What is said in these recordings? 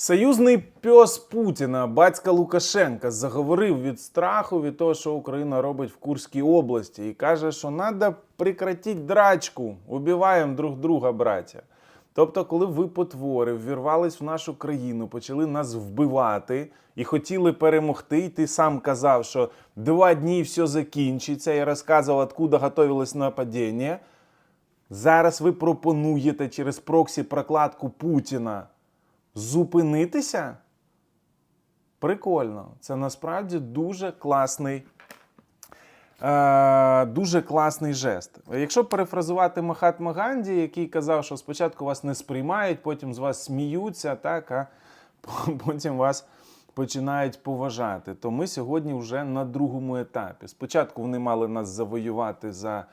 Союзний пес Путіна, батька Лукашенка, заговорив від страху від того, що Україна робить в Курській області, і каже, що треба прекратити драчку, убиваємо друг друга, браття. Тобто, коли ви потвори ввірвались в нашу країну, почали нас вбивати і хотіли перемогти, і ти сам казав, що два дні все закінчиться, і розказував, откуда готовилось нападіння. Зараз ви пропонуєте через проксі прокладку Путіна зупинитися? Прикольно. Це насправді дуже класний. Е, дуже класний жест. Якщо перефразувати Махатма Ганді, який казав, що спочатку вас не сприймають, потім з вас сміються, так, а потім вас починають поважати, то ми сьогодні вже на другому етапі. Спочатку вони мали нас завоювати за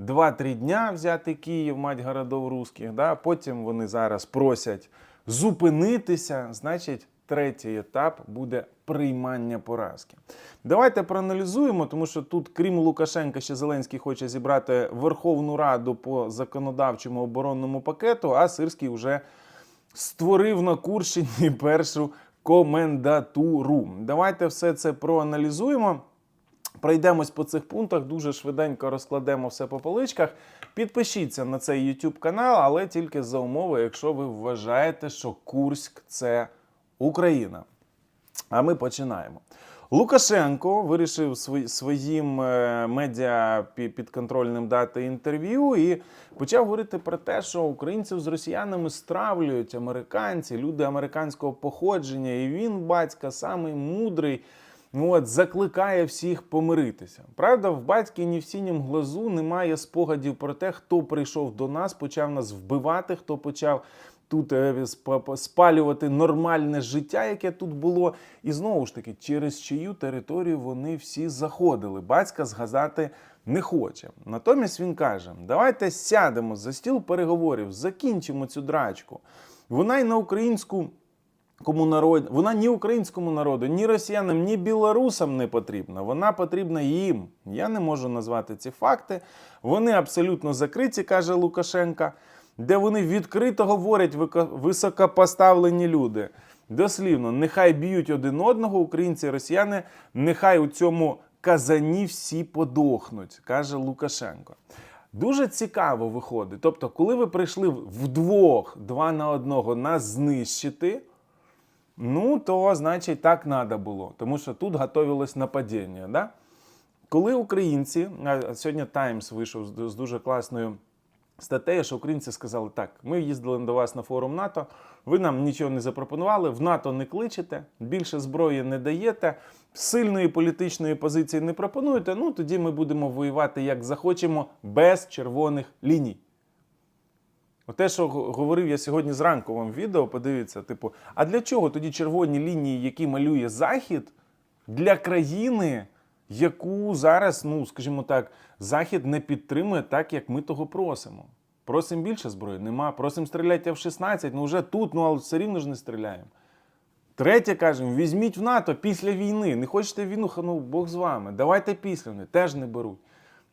2-3 дня взяти Київ, мать городов русських. Да? Потім вони зараз просять зупинитися. Значить, третій етап буде приймання поразки. Давайте проаналізуємо, тому що тут, крім Лукашенка, ще Зеленський хоче зібрати Верховну Раду по законодавчому оборонному пакету, а Сирський вже створив на Курщині першу комендатуру. Давайте все це проаналізуємо. Пройдемось по цих пунктах, дуже швиденько розкладемо все по поличках. Підпишіться на цей YouTube канал, але тільки за умови, якщо ви вважаєте, що Курськ це Україна. А ми починаємо. Лукашенко вирішив своїм е, медіа підконтрольним дати інтерв'ю і почав говорити про те, що українців з росіянами стравлюють американці, люди американського походження, і він, батька, самий мудрий. Ну от закликає всіх помиритися. Правда, в батьки ні в сінім глазу немає спогадів про те, хто прийшов до нас, почав нас вбивати, хто почав тут е, спалювати нормальне життя, яке тут було. І знову ж таки, через чию територію вони всі заходили. Батька згадати не хоче. Натомість він каже: давайте сядемо за стіл переговорів, закінчимо цю драчку. Вона й на українську. Кому народ... Вона ні українському народу, ні росіянам, ні білорусам не потрібна. Вона потрібна їм. Я не можу назвати ці факти. Вони абсолютно закриті, каже Лукашенка, де вони відкрито говорять високопоставлені люди. Дослівно, нехай б'ють один одного, українці і росіяни, нехай у цьому казані всі подохнуть, каже Лукашенко. Дуже цікаво виходить. Тобто, коли ви прийшли вдвох, два на одного нас знищити. Ну, то значить так треба було, тому що тут готовилось нападіння. Да? Коли українці, сьогодні Таймс вийшов з дуже класною статтею, що українці сказали: так, ми їздили до вас на форум НАТО, ви нам нічого не запропонували, в НАТО не кличете, більше зброї не даєте, сильної політичної позиції не пропонуєте. Ну тоді ми будемо воювати як захочемо, без червоних ліній. Оте, що говорив я сьогодні зранку вам відео, подивіться, типу, а для чого тоді червоні лінії, які малює Захід, для країни, яку зараз, ну скажімо так, Захід не підтримує так, як ми того просимо. Просимо більше зброї, нема. Просимо стріляти в 16, ну вже тут, ну але все рівно ж не стріляємо. Третє кажемо, візьміть в НАТО після війни. Не хочете війну, ну Бог з вами. Давайте після вони теж не беруть.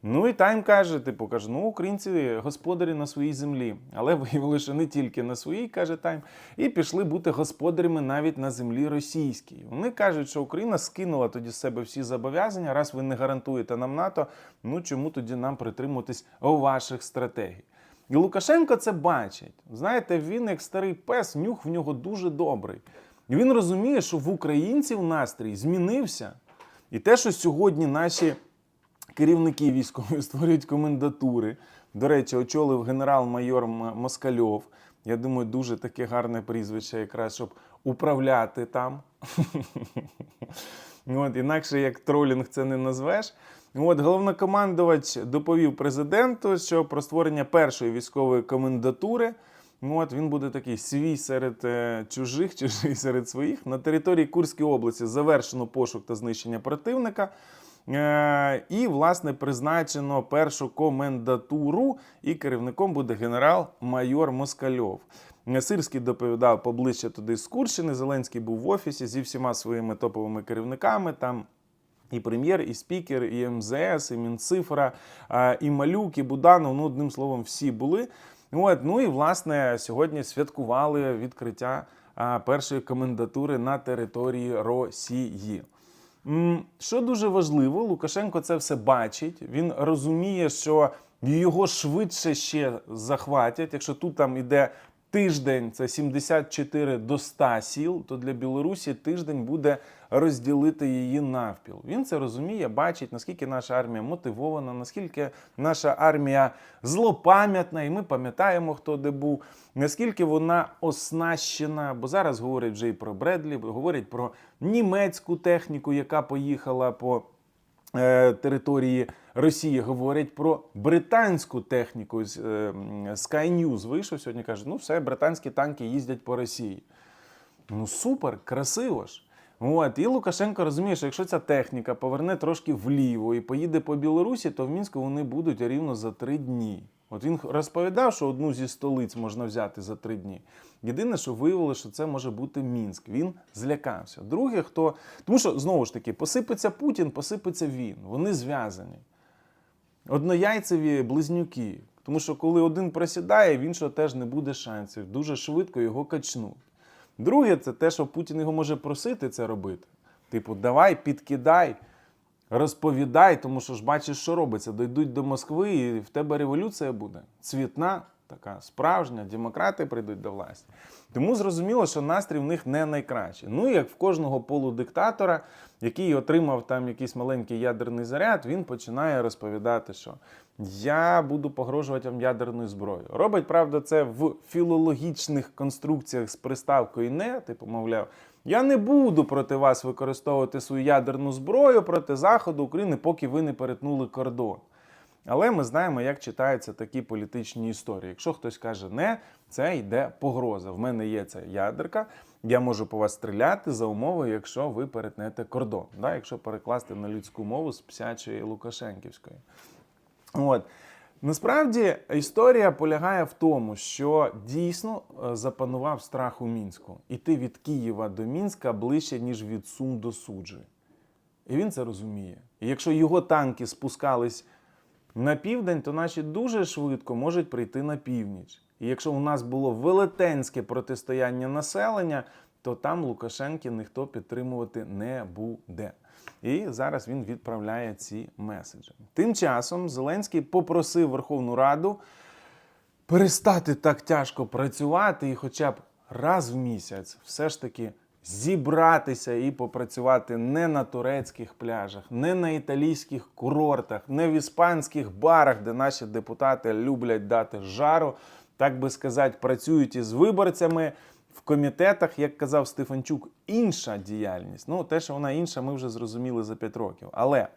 Ну і Тайм каже, типу, каже, ну українці господарі на своїй землі, але виявили, що не тільки на своїй, каже Тайм, і пішли бути господарями навіть на землі російській. Вони кажуть, що Україна скинула тоді з себе всі зобов'язання. Раз ви не гарантуєте нам НАТО, ну чому тоді нам притримуватись ваших стратегій? І Лукашенко це бачить. Знаєте, він як старий пес, нюх в нього дуже добрий. І він розуміє, що в українців настрій змінився. І те, що сьогодні наші керівники військові створюють комендатури. До речі, очолив генерал-майор Москальов. Я думаю, дуже таке гарне прізвище, якраз щоб управляти там. От, інакше як тролінг це не назвеш. От, головнокомандувач доповів президенту, що про створення першої військової комендатури. От, він буде такий свій серед е, чужих, чужий серед своїх. На території Курської області завершено пошук та знищення противника. Е, і, власне, призначено першу комендатуру, і керівником буде генерал-майор Москальов. Е, Сирський доповідав поближче туди з Курщини. Зеленський був в офісі зі всіма своїми топовими керівниками. Там і прем'єр, і спікер, і МЗС, і Мінцифра, і Малюк, і Буданов. Ну, одним словом, всі були. От, ну і власне сьогодні святкували відкриття першої комендатури на території Росії. Що дуже важливо, Лукашенко це все бачить. Він розуміє, що його швидше ще захватять. Якщо тут там іде тиждень, це 74 до 100 сіл, то для Білорусі тиждень буде розділити її навпіл. Він це розуміє, бачить, наскільки наша армія мотивована, наскільки наша армія злопам'ятна, і ми пам'ятаємо, хто де був, наскільки вона оснащена. Бо зараз говорять вже і про Бредлі, говорять про німецьку техніку, яка поїхала по території Росії. Говорять про британську техніку. Е, Sky News вийшов сьогодні. каже: ну все, британські танки їздять по Росії. Ну супер, красиво ж. От, і Лукашенко розуміє, що якщо ця техніка поверне трошки вліво і поїде по Білорусі, то в Мінську вони будуть рівно за три дні. От він розповідав, що одну зі столиць можна взяти за три дні. Єдине, що виявилося, що це може бути Мінськ. Він злякався. Друге, хто. Тому що знову ж таки, посипеться Путін, посипеться він. Вони зв'язані. Однояйцеві близнюки. Тому що коли один просідає, в іншого теж не буде шансів. Дуже швидко його качнуть. Друге, це те, що Путін його може просити це робити. Типу, давай, підкидай, розповідай, тому що ж бачиш, що робиться. Дойдуть до Москви, і в тебе революція буде. Цвітна, така справжня, демократи прийдуть до власті. Тому зрозуміло, що настрій в них не найкращий. Ну, як в кожного полудиктатора, який отримав там якийсь маленький ядерний заряд, він починає розповідати, що я буду погрожувати вам ядерною зброєю. Робить, правда, це в філологічних конструкціях з приставкою не, типу, мовляв, я не буду проти вас використовувати свою ядерну зброю проти Заходу України, поки ви не перетнули кордон. Але ми знаємо, як читаються такі політичні історії. Якщо хтось каже не, це йде погроза. В мене є ця ядерка, я можу по вас стріляти за умови, якщо ви перетнете кордон. Да? Якщо перекласти на людську мову з псячої Лукашенківської. От. Насправді історія полягає в тому, що дійсно е, запанував страх у мінську. Іти від Києва до Мінська ближче, ніж від Сум до Суджі. І він це розуміє. І якщо його танки спускались на південь, то наші дуже швидко можуть прийти на північ. І якщо у нас було велетенське протистояння населення, то там Лукашенки ніхто підтримувати не буде. І зараз він відправляє ці меседжі. Тим часом Зеленський попросив Верховну Раду перестати так тяжко працювати і хоча б раз в місяць все ж таки зібратися і попрацювати не на турецьких пляжах, не на італійських курортах, не в іспанських барах, де наші депутати люблять дати жару, так би сказати, працюють із виборцями. В комітетах, як казав Стефанчук, інша діяльність. Ну, те, що вона інша, ми вже зрозуміли за 5 років. Але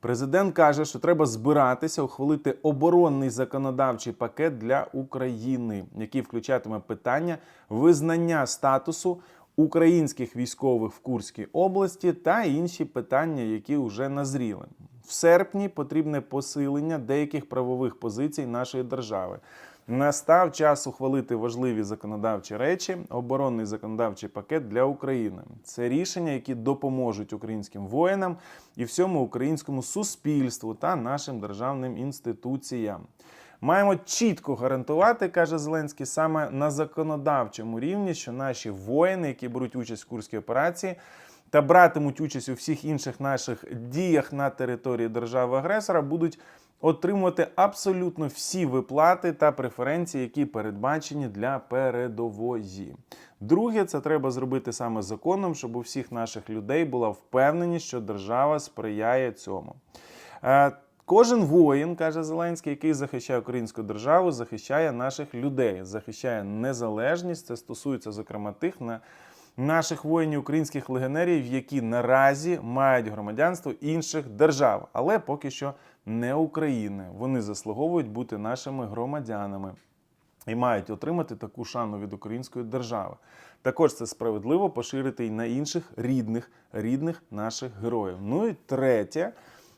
Президент каже, що треба збиратися, ухвалити оборонний законодавчий пакет для України, який включатиме питання визнання статусу українських військових в Курській області та інші питання, які вже назріли. В серпні потрібне посилення деяких правових позицій нашої держави. Настав час ухвалити важливі законодавчі речі, оборонний законодавчий пакет для України. Це рішення, які допоможуть українським воїнам і всьому українському суспільству та нашим державним інституціям. Маємо чітко гарантувати, каже Зеленський, саме на законодавчому рівні, що наші воїни, які беруть участь в курській операції, та братимуть участь у всіх інших наших діях на території держави-агресора, будуть отримувати абсолютно всі виплати та преференції, які передбачені для передової. Друге, це треба зробити саме законом, щоб у всіх наших людей була впевненість, що держава сприяє цьому. Е, Кожен воїн, каже Зеленський, який захищає українську державу, захищає наших людей, захищає незалежність. Це стосується, зокрема, тих на наших воїнів українських легіонерів, які наразі мають громадянство інших держав, але поки що не України. Вони заслуговують бути нашими громадянами і мають отримати таку шану від української держави. Також це справедливо поширити і на інших рідних, рідних наших героїв. Ну і третє.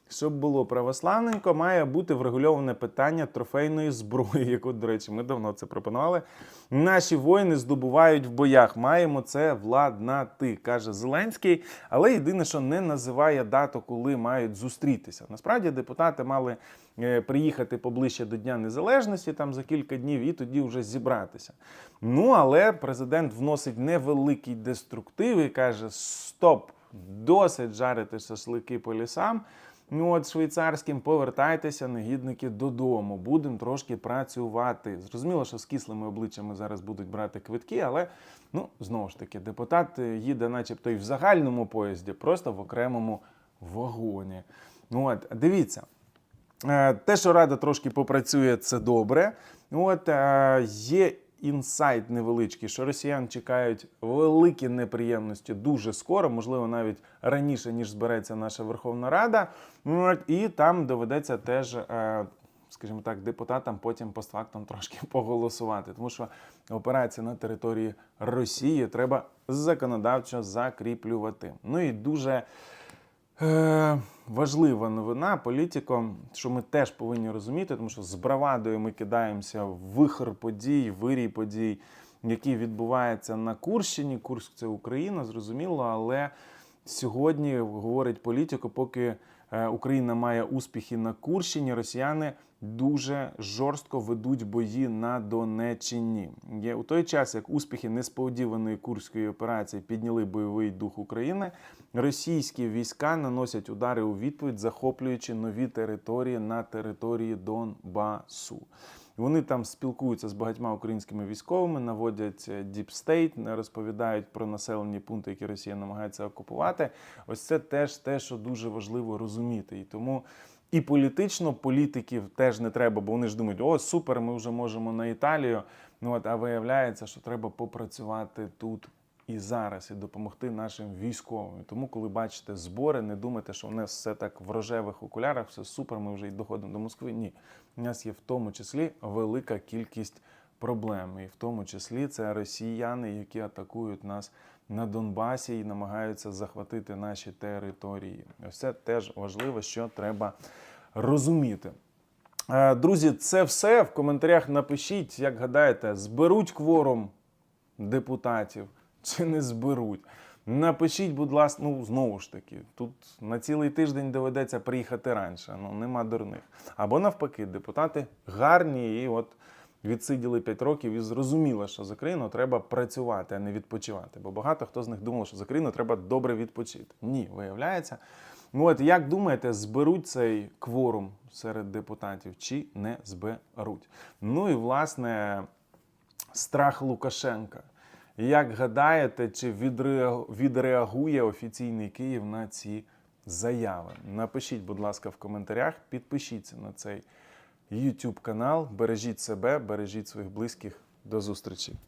Щоб було православненько, має бути врегульоване питання трофейної зброї, яку, до речі, ми давно це пропонували. Наші воїни здобувають в боях. Маємо це владнати, каже Зеленський. Але єдине, що не називає дату, коли мають зустрітися. Насправді депутати мали е, приїхати поближче до Дня Незалежності там за кілька днів і тоді вже зібратися. Ну але президент вносить невеликий деструктив і каже: Стоп, досить жарити шашлики по лісам. Ну от швейцарським повертайтеся, негідники, додому. Будемо трошки працювати. Зрозуміло, що з кислими обличчями зараз будуть брати квитки, але ну знову ж таки, депутат е, їде, начебто, і в загальному поїзді, просто в окремому вагоні. Ну от дивіться. Е, Те, що Рада трошки попрацює, це добре. От е, є інсайт невеличкий, що росіян чекають великі неприємності дуже скоро, можливо, навіть раніше, ніж збереться наша Верховна Рада. І там доведеться теж. е, Скажімо так, депутатам потім постфактом трошки поголосувати, тому що операція на території Росії треба законодавчо закріплювати. Ну і дуже Е, важлива новина політикам, що ми теж повинні розуміти, тому що з бравадою ми кидаємося в вихор подій, вирій подій, які відбуваються на Курщині. Курськ це Україна, зрозуміло, але сьогодні говорить політико, поки е, Україна має успіхи на Курщині, росіяни дуже жорстко ведуть бої на Донеччині. Є у той час, як успіхи несподіваної курської операції підняли бойовий дух України, російські війська наносять удари у відповідь, захоплюючи нові території на території Донбасу. Вони там спілкуються з багатьма українськими військовими, наводять діпстейт, розповідають про населені пункти, які Росія намагається окупувати. Ось це теж те, що дуже важливо розуміти. І тому і політично політиків теж не треба, бо вони ж думають, о, супер, ми вже можемо на Італію. Ну от а виявляється, що треба попрацювати тут і зараз, і допомогти нашим військовим. Тому, коли бачите збори, не думайте, що у нас все так в рожевих окулярах, все супер, ми вже й доходимо до Москви. Ні, у нас є в тому числі велика кількість проблем, і в тому числі це росіяни, які атакують нас на Донбасі і намагаються захватити наші території. Ось це теж важливо, що треба розуміти. Е, Друзі, це все. В коментарях напишіть, як гадаєте, зберуть кворум депутатів чи не зберуть. Напишіть, будь ласка, ну знову ж таки, тут на цілий тиждень доведеться приїхати раніше. Ну нема дурних. Або навпаки, депутати гарні і от відсиділи 5 років і зрозуміли, що за країну треба працювати, а не відпочивати. Бо багато хто з них думав, що за країну треба добре відпочити. Ні, виявляється. Ну от як думаєте, зберуть цей кворум серед депутатів чи не зберуть? Ну і власне страх Лукашенка. Як гадаєте, чи відреагує офіційний Київ на ці заяви? Напишіть, будь ласка, в коментарях, підпишіться на цей YouTube канал, бережіть себе, бережіть своїх близьких. До зустрічі!